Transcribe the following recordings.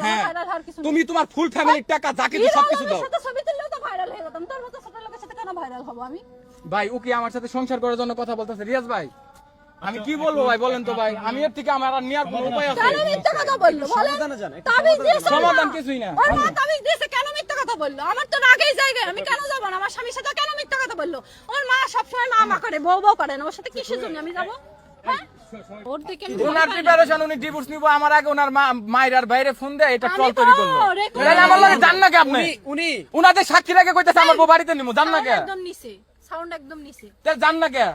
হ্যাঁ। তুমি তোমার ফুল ফ্যামিলির টাকা যা কিছু হিরো সবকিছু দাও। সাথে ছবি তুললেও তো ভাইরাল হয়ে যেতাম তোর মতো ছোট লোকের সাথে কেন ভাইরাল হব আমি? ভাই ও কি আমার সাথে সংসার করার জন্য কথা বলতেছে? রিয়াজ ভাই আমি কি বলব ভাই বলেন তো ভাই? আমি এর থেকে আমার আর নেওয়ার কোনো উপায় আছে? কেন মিথ্যা কথা বলল? বলেন। সমাধান কিছুই না। ওর মা তাবিজ দিয়েছে কেন মিথ্যা কথা বলল? আমার তো আগেই জায়গায় আমি কেন যাব না? আমার স্বামীর সাথে কেন মিথ্যা কথা বলল? ওর মা সবসময় মা মা করে বউ বউ করে না। ওর সাথে কিসের জন্য আমি যাব? হ্যাঁ? ওনার। প্রিপারেশন উনি ডিভোর্স নিব আমার আগে ওনার মায়ের আর বাইরে ফোন দেয় এটা তৈরি করল। তাহলে আমার লাগে জান না কে আপনি? উনি উনাদের সাক্ষী রেখে কইতেছে আমার বউ বাড়িতে নিমু জান না কে? একদম নিচে সাউন্ড একদম নিচে। তাহলে জান না কে?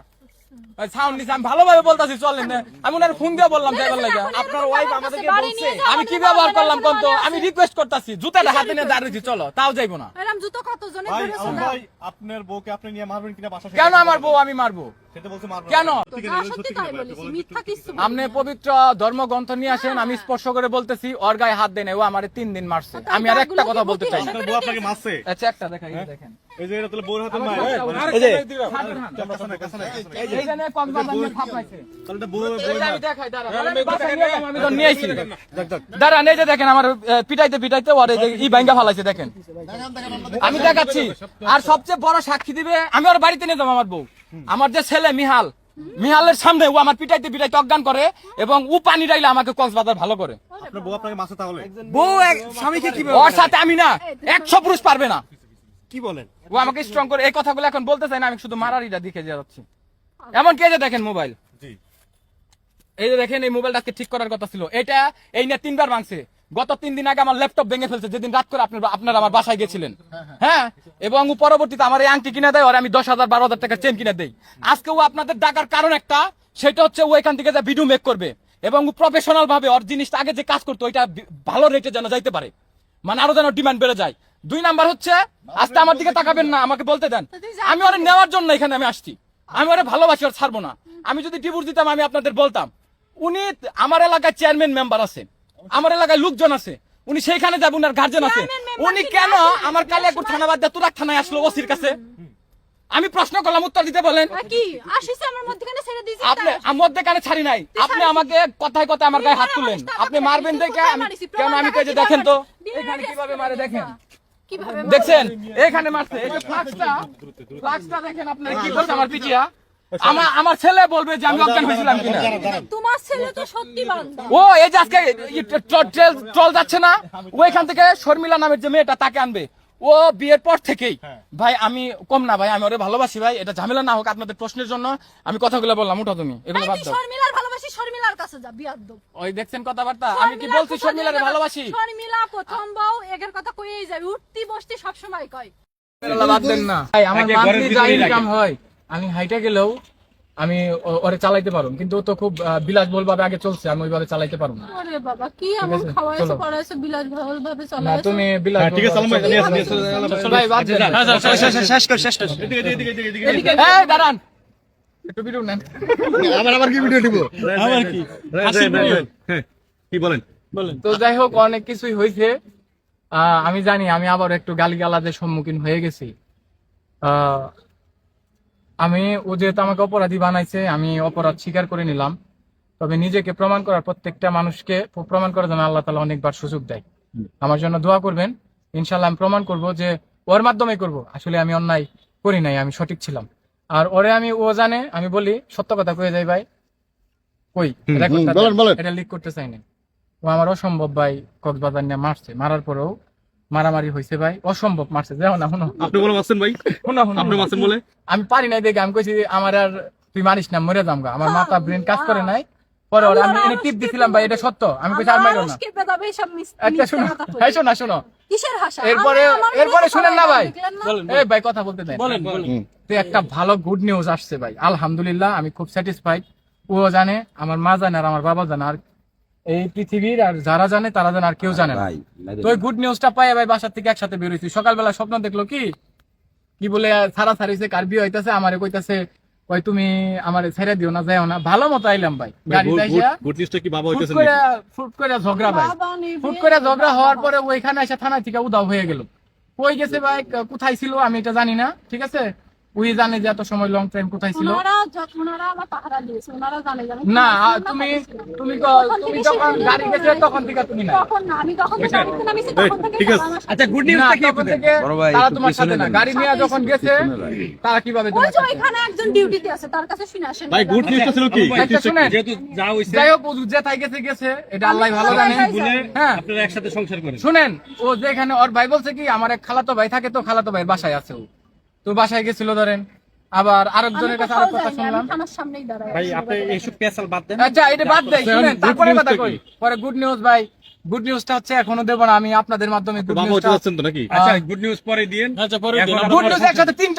সাউন্ড নিছে আমি ভালোভাবে বলতাছি চলেন না। আমি ওনার ফোন দিয়ে বললাম যাইবার লাগে আপনার ওয়াইফ আমাদেরকে বলছে, আমি কি ব্যবহার করলাম কোন তো আমি রিকোয়েস্ট করতেছি জুতাটা হাতে নিয়ে দাঁড়িয়েছি চলো তাও যাইবো না। জুতো কত জনে ধরেছে ভাই আপনার বউকে আপনি নিয়ে মারবেন কিনা বাসা কেন আমার বউ আমি মারবো? কেন? আপনি পবিত্র ধর্মগ্রন্থ নিয়ে আসেন আমি স্পর্শ করে বলতেছি ওর গায়ে হাত দেয় ও আমার তিন দিন মারছে। আমি আর একটা কথা বলতে চাই আপনাকে মারছে। আচ্ছা একটা দেখাই দেখেন। এই যে এটা তাহলে বউর হাতে মার। এই যে। কাছে না, কাছে না, কাছে না। এইখানে কক্সবাজার নিয়ে তাহলে এটা বউর এই আমি দেখাই, দাঁড়া। নিয়ে আমি তো নিয়ে আইছি। দাঁড়ান, এই যে দেখেন আমার পিটাইতে পিটাইতে ওর এই যে ই ভাঙ্গা ফালাইছে দেখেন। আমি দেখাচ্ছি। আর সবচেয়ে বড় সাক্ষী দিবে আমি ওর বাড়িতে নিয়ে যাব আমার বউ। আমার যে ছেলে মিহাল মিহালের সামনে ও আমার পিটাইতে পিটাইতে অজ্ঞান করে এবং ও পানি ডাইলে আমাকে কক্সবাজার ভালো করে। আপনার বউ আপনাকে মারছে তাহলে? বউ এক স্বামীকে কি ওর সাথে আমি না একশো পুরুষ পারবে না। কি বলেন? ও আমাকে স্ট্রং করে এই কথাগুলো এখন বলতে চাই না আমি শুধু মারারিটা দেখে যাচ্ছি। এমন কে যে দেখেন মোবাইল? এই যে দেখেন এই মোবাইলটাকে ঠিক করার কথা ছিল। এটা এই নিয়ে তিনবার ভাঙছে। গত তিন দিন আগে আমার ল্যাপটপ ভেঙে ফেলছে যেদিন রাত করে আপনার আপনারা আমার বাসায় গেছিলেন। হ্যাঁ? এবং পরবর্তীতে আমার এই আংটি কিনে দেয় আর আমি দশ হাজার বারো হাজার টাকা চেন কিনে দেই। আজকে ও আপনাদের ডাকার কারণ একটা সেটা হচ্ছে ও এখান থেকে যা ভিডিও মেক করবে। এবং প্রফেশনাল ভাবে ওর জিনিসটা আগে যে কাজ করতো ওইটা ভালো রেটে যেন যাইতে পারে। মানে আরও যেন ডিমান্ড বেড়ে যায়। দুই নাম্বার হচ্ছে আজকে আমার দিকে তাকাবেন না আমাকে বলতে দেন। আমি ওরে নেওয়ার জন্য এখানে আমি আসছি। আমি ওরে ভালোবাসি ওর ছাড়বো না। আমি যদি ডিভোর্স দিতাম আমি আপনাদের বলতাম। উনি আমার এলাকায় চেয়ারম্যান মেম্বার আছে। আমার এলাকায় লোকজন আছে। উনি সেইখানে যাবেন উনার গার্জেন আছে। উনি কেন? আমার কালিয়াকুর থানা বাদ দিয়ে? তুরাক থানায় আসলো ওসির কাছে। আমি প্রশ্ন করলাম উত্তর দিতে বলেন। মধ্যখানে আপনি মধ্যে কানে ছাড়ি নাই। আপনি আমাকে কথায় কথায় আমার গায়ে হাত তুললেন আপনি মারবেন দেখে আমি কেন আমি যে দেখেন তো? এখানে কীভাবে মারে দেখেন? দেখছেন? এখানে মারছে। এই যে ফ্লাক্সটা ফ্লাক্সটা দেখেন আপনারা কি করছে আমার পিটিয়া আমার আমার ছেলে বলবে যে আমি অজ্ঞান হয়েছিলাম কিনা? তোমার ছেলে তো সত্যি ও এই যে আজকে ট্রল যাচ্ছে না ও এখান থেকে শর্মিলা নামের যে মেয়েটা তাকে আনবে। ও বিয়ের পর থেকেই ভাই আমি কম না ভাই আমি ওরে ভালোবাসি ভাই এটা ঝামেলা না হোক আপনাদের প্রশ্নের জন্য আমি কথাগুলো বললাম উঠো তুমি এগুলো বাদ দাও। শর্মিলার ভালোবাসি শর্মিলার কাছে যা বিয়াদ্দব ওই দেখছেন কথাবার্তা আমি কি বলছি শর্মিলারে ভালোবাসি? শর্মিলা প্রথম বউ এগের কথা কইই যাবে উঠতি বসতি সব সময় কয় আল্লাহ বাদ দেন না। ভাই আমার মান্থলি যা ইনকাম হয়। আমি হাইটা গেলেও আমি ওরে চালাইতে পারুম। কিন্তু ও তো খুব বিলাসবহুল ভাবে আগে চলছে আমি ওইভাবে চালাইতে পারব না। ওরে বাবা কি এমন খাওয়াইছো ভাবে তুমি বিলাস হ্যাঁ, ঠিক আছে সালাম ভাই ভাই বাদ দেন শেষ কর শেষ কর এদিকে, এদিকে, এদিকে, এদিকে, এই দাঁড়ান। একটু ভিডিও নেন। আবার আবার কি ভিডিও দিব আবার কি? হ্যাঁ কি বলেন। তো যাই হোক অনেক কিছুই হয়েছে আহ, আমি জানি আমি আবার একটু গালিগালাজের সম্মুখীন হয়ে গেছি। আহ, আমি ও যেহেতু আমাকে অপরাধী বানাইছে আমি অপরাধ স্বীকার করে নিলাম। তবে নিজেকে প্রমাণ করার প্রত্যেকটা মানুষকে প্রমাণ করার জন্য আল্লাহ তালা অনেকবার সুযোগ দেয়। আমার জন্য দোয়া করবেন। ইনশাল্লাহ আমি প্রমাণ করব যে ওর মাধ্যমে করব। আসলে আমি অন্যায় করি নাই আমি সঠিক ছিলাম। আর ওরে আমি ও জানে আমি বলি সত্য কথা কয়ে যাই ভাই। কই। এটা লিক করতে চাই না ও আমার অসম্ভব ভাই কক্সবাজার নিয়ে মারছে। মারার পরেও মারামারি হয়েছে ভাই। অসম্ভব মারছে। যাও না শুনো। আপনি বলে মারছেন ভাই? শুনো শুনো আপনি মারছেন বলে? আমি পারি নাই দেখে আমি কইছি আমার আর তুই মারিস না মরে যাম আমার মাথা ব্রেন কাজ করে নাই। পরে ওরা আমি এনে টিপ দিছিলাম ভাই এটা সত্য। আমি কইছি আর মারো না। মিস শুনো। এই শোনা শোনো। কিসের হাসা এরপরে এরপরে শুনেন না ভাই। এই ভাই কথা বলতে দেন। বলেন তো একটা ভালো গুড নিউজ আসছে ভাই। আলহামদুলিল্লাহ আমি খুব স্যাটিসফাইড ও জানে আমার মা জানে আর আমার বাবা জানে। আর এই পৃথিবীর আর যারা জানে তারা জানে আর কেউ জানে না। তো গুড নিউজটা পাই ভাই বাসার থেকে একসাথে বেরোইছি সকালবেলা স্বপ্ন দেখল কি? কি বলে ছাড়া ছাড়িছে কার বিয়ে হইতাছে? আমারে কইতাছে ওই তুমি আমারে ছেড়ে দিও না যাও না। ভালো মতো আইলাম ভাই। গাড়ি যাইয়া গুড নিউজটা কি বাবা ফুট হইতেছেন ফুট করে ঝগড়া ভাই। ফুট করে ঝগড়া হওয়ার পরে ওইখানে এসে থানা থেকে উদাও হয়ে গেল। কই গেছে ভাই? কোথায় ছিল? আমি এটা জানি না ঠিক আছে? উই জানে যে এত সময় লং টাইম কোথায় ছিল। যে না তুমি তুমি তুমি যখন গাড়ি গেছে তখন থেকে তুমি না ঠিক আছে। আচ্ছা গুড না, নিউজটা কি থেকে তারা তোমার সাথে না গাড়ি নিয়ে যখন গেছে তারা কীভাবে ওই যে ওইখানে একজন ডিউটিতে আছে তার কাছে শুনে আসেন। ভাই গুড নিউজটা ছিল কি? শুনেন। যেহেতু যা হইছে যাই হোক ও যেথায় গেছে গেছে। এটা আল্লাহ ভালো জানে। বলে হ্যাঁ। আপনারা একসাথে সংসার করেন। শুনেন ও যেখানে ওর ভাই বলছে কি আমার এক খালাতো ভাই থাকে তো খালাতো ভাইয়ের বাসায় আছে ও। তো বাসায় গেছিল ধরেন। আবার আরেকজনের কাছে আরেক কথা শুনলাম। থানার সামনেই দাঁড়ায় ভাই আপনি এইসব পেশাল বাদ দেন। আচ্ছা এটা বাদ আচ্ছা, শুনেন তারপরে কথা কই। পরে গুড নিউজ ভাই গুড নিউজটা হচ্ছে এখনও দেব না আমি আপনাদের মাধ্যমে গুড বাবা হতে তো নাকি? আচ্ছা গুড নিউজ পরে দিন আচ্ছা পরে দিন, গুড নিউজ একসাথে তিনটা